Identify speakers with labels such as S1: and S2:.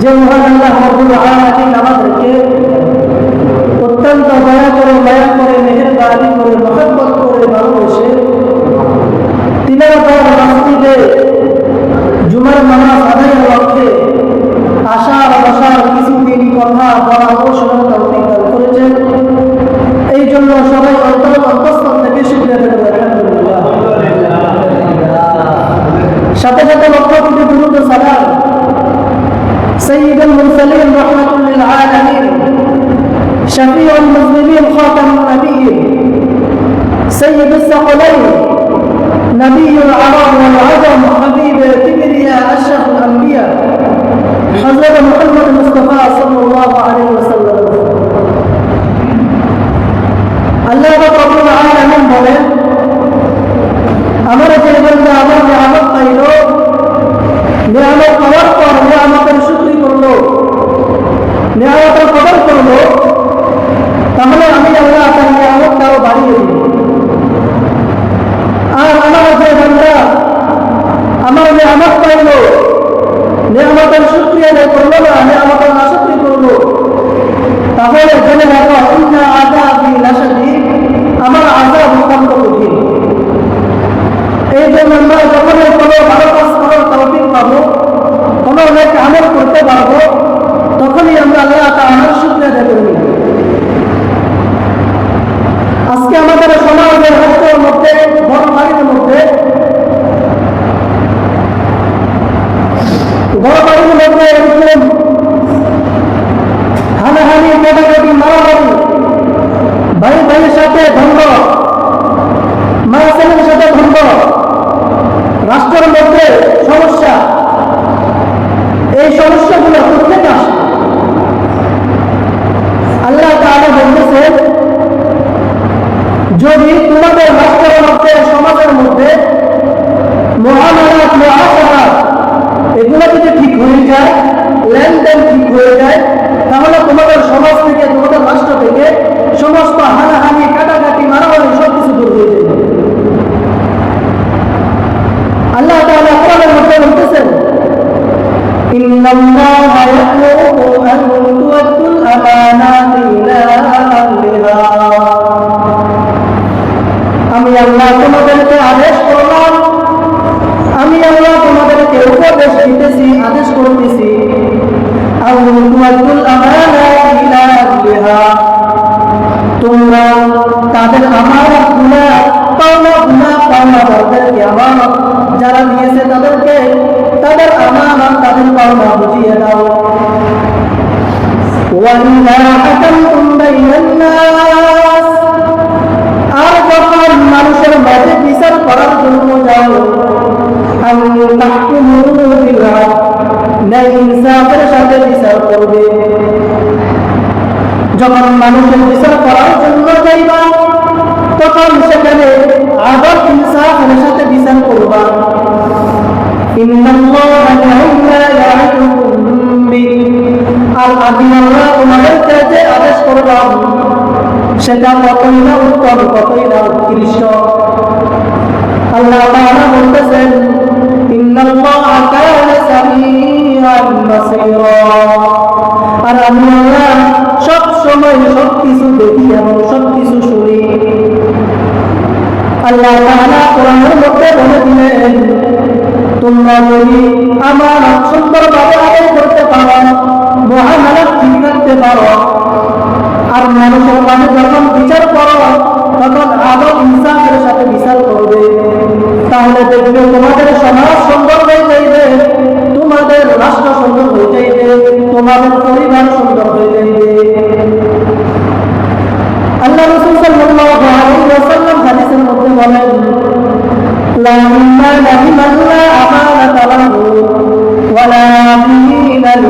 S1: যে মহান আল্লাহ রব্বুল আলামিন আমাদেরকে অত্যন্ত দয়া করে মায়া করে মেহেরবানি করে মহব্বত করে ভালোবেসে তিলাওয়াত মসজিদে জুমার নামাজ আদায়ের লক্ষ্যে আশার বসার কিছুদিন কথা বলা شفيع المسلمين خاتم النبيين سيد الثقلين نبي العرب والعجم حبيب পাইল নিয়ামতের শুক্রিয়া আদায় করল না, নিয়ামতের নাশক্তি করল। তাহলে জেনে রাখো, ইন্না আযাবি লাশাদীদ আমার আযাব অত্যন্ত কঠিন। এই জন্য আমরা যখনই কোনো ভালো কাজ করার তৌফিক পাবো, কোনো অনেক আমল করতে পারব, তখনই আমরা আল্লাহ তাআলার শুকরিয়া আদায় করে। সাথে ধন্দ মা ছেলের সাথে ধন্দ রাষ্ট্রের মধ্যে সমস্যা, এই সমস্যাগুলো প্রত্যেক আসে। আল্লাহ তাআলা বলতেছে, যদি তোমাদের রাষ্ট্রের মধ্যে, সমাজের মধ্যে মহামারাত মহাসারাত এগুলো যদি ঠিক হয়ে যায়, লেনদেন ঠিক হয়ে যায় তাহলে তোমাদের সমাজ থেকে তোমাদের রাষ্ট্র থেকে সমস্ত হানাহানি কাটাকাটি মারামারি সব কিছু দূর হয়ে যাবে আল্লাহ তাআলা কোরআনের মধ্যে বলতেছেন إن الله يأمركم أن تؤدوا الأمانات إلى أهلها আমি আল্লাহ তোমাদেরকে আদেশ করলাম আমি আল্লাহ তোমাদেরকে উপদেশ দিতেছি আদেশ করতেছি আউয়াতুল আমানা ইলা আহলিহা তোমরা তাদের আমানত গুলা পাওনা গুলা পাওনাদারদেরকে আমানত যারা নিয়েছে তাদেরকে তাদের আমানত তাদের মানুষের মাঝে বিচার করার জন্য যাও। ইনসাফের সাথে বিচার করবে। যখন মানুষের বিচার করার জন্য যাইবা, তখন সেখানে আদল ইনসাফের সাথে বিচার করবা। আদেশ করলাম, সেটা কতই না উত্তম, কতই না উৎকৃষ্ট। আর আমি সব সময় সব কিছু দেখি এবং সব কিছু শুনি। আল্লাহ তাআলা কোরআনের মধ্যে বলে দিলেন, তোমরা যদি আমার সুন্দরভাবে আদায় করতে পারো মহামানত ঠিক রাখতে পারো, আর মানুষের মাঝে যখন বিচার করো, তখন আদব ইনসাফের সাথে বিচার করবে। তাহলে দেখবে তোমাদের সমাজ সুন্দর হয়ে যাইবে, তোমাদের রাষ্ট্র সুন্দর তোমাদের পরিবার সুন্দর হয়ে যাইবে আল্লাহ রসুল সাল্লাল্লাহু আলাইহি ওয়াসাল্লাম হাদিসের মধ্যে বলেন লাম্মা লাহিমাল্লাহ আমানা তালাহু ওয়া লাহিমাল্লাহ